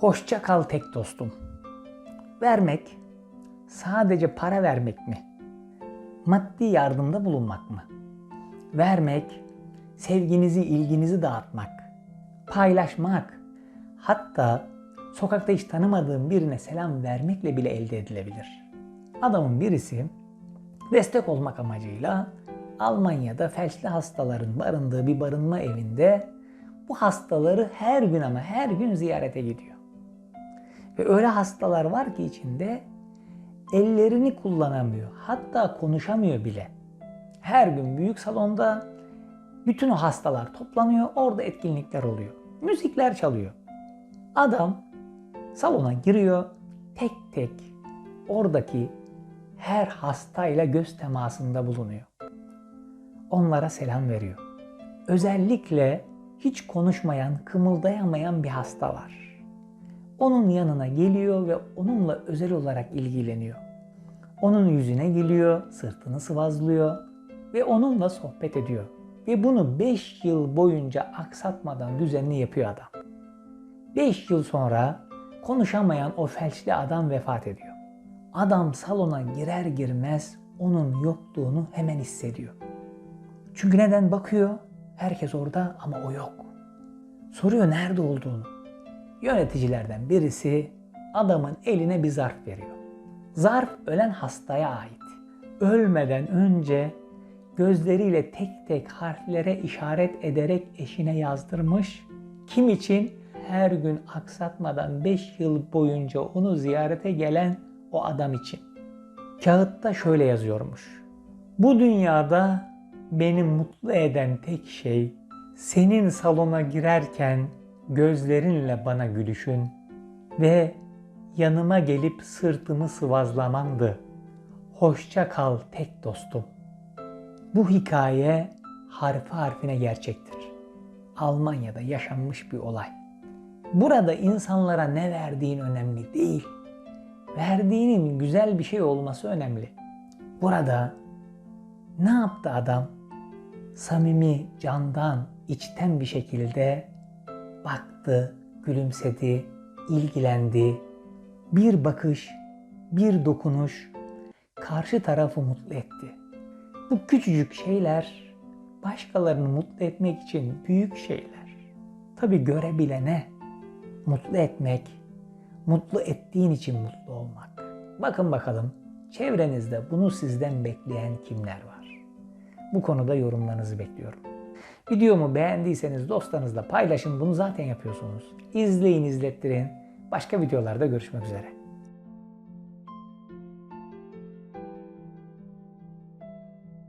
Hoşça kal tek dostum. Vermek sadece para vermek mi? Maddi yardımda bulunmak mı? Vermek sevginizi, ilginizi dağıtmak, paylaşmak, hatta sokakta hiç tanımadığın birine selam vermekle bile elde edilebilir. Adamın birisi destek olmak amacıyla Almanya'da felçli hastaların barındığı bir barınma evinde bu hastaları her gün ama her gün ziyarete gidiyor. Ve öyle hastalar var ki içinde ellerini kullanamıyor. Hatta konuşamıyor bile. Her gün büyük salonda bütün o hastalar toplanıyor. Orada etkinlikler oluyor. Müzikler çalıyor. Adam salona giriyor. Tek tek oradaki her hastayla göz temasında bulunuyor. Onlara selam veriyor. Özellikle hiç konuşmayan, kımıldayamayan bir hasta var. Onun yanına geliyor ve onunla özel olarak ilgileniyor. Onun yüzüne geliyor, sırtını sıvazlıyor ve onunla sohbet ediyor. Ve bunu 5 yıl boyunca aksatmadan düzenli yapıyor adam. 5 yıl sonra konuşamayan o felçli adam vefat ediyor. Adam salona girer girmez onun yokluğunu hemen hissediyor. Çünkü neden bakıyor? Herkes orada ama o yok. Soruyor nerede olduğunu. Yöneticilerden birisi adamın eline bir zarf veriyor. Zarf ölen hastaya ait. Ölmeden önce gözleriyle tek tek harflere işaret ederek eşine yazdırmış. Kim için? Her gün aksatmadan 5 yıl boyunca onu ziyarete gelen o adam için. Kağıtta şöyle yazıyormuş. Bu dünyada beni mutlu eden tek şey senin salona girerken gözlerinle bana gülüşün ve yanıma gelip sırtımı sıvazlamandı. Hoşça kal tek dostum. Bu hikaye harfi harfine gerçektir. Almanya'da yaşanmış bir olay. Burada insanlara ne verdiğin önemli değil. Verdiğinin güzel bir şey olması önemli. Burada ne yaptı adam? Samimi, candan, içten bir şekilde baktı, gülümsedi, ilgilendi. Bir bakış, bir dokunuş karşı tarafı mutlu etti. Bu küçücük şeyler başkalarını mutlu etmek için büyük şeyler. Tabi görebilene mutlu etmek, mutlu ettiğin için mutlu olmak. Bakın bakalım çevrenizde bunu sizden bekleyen kimler var? Bu konuda yorumlarınızı bekliyorum. Videomu beğendiyseniz dostlarınızla paylaşın. Bunu zaten yapıyorsunuz. İzleyin, izlettirin. Başka videolarda görüşmek üzere.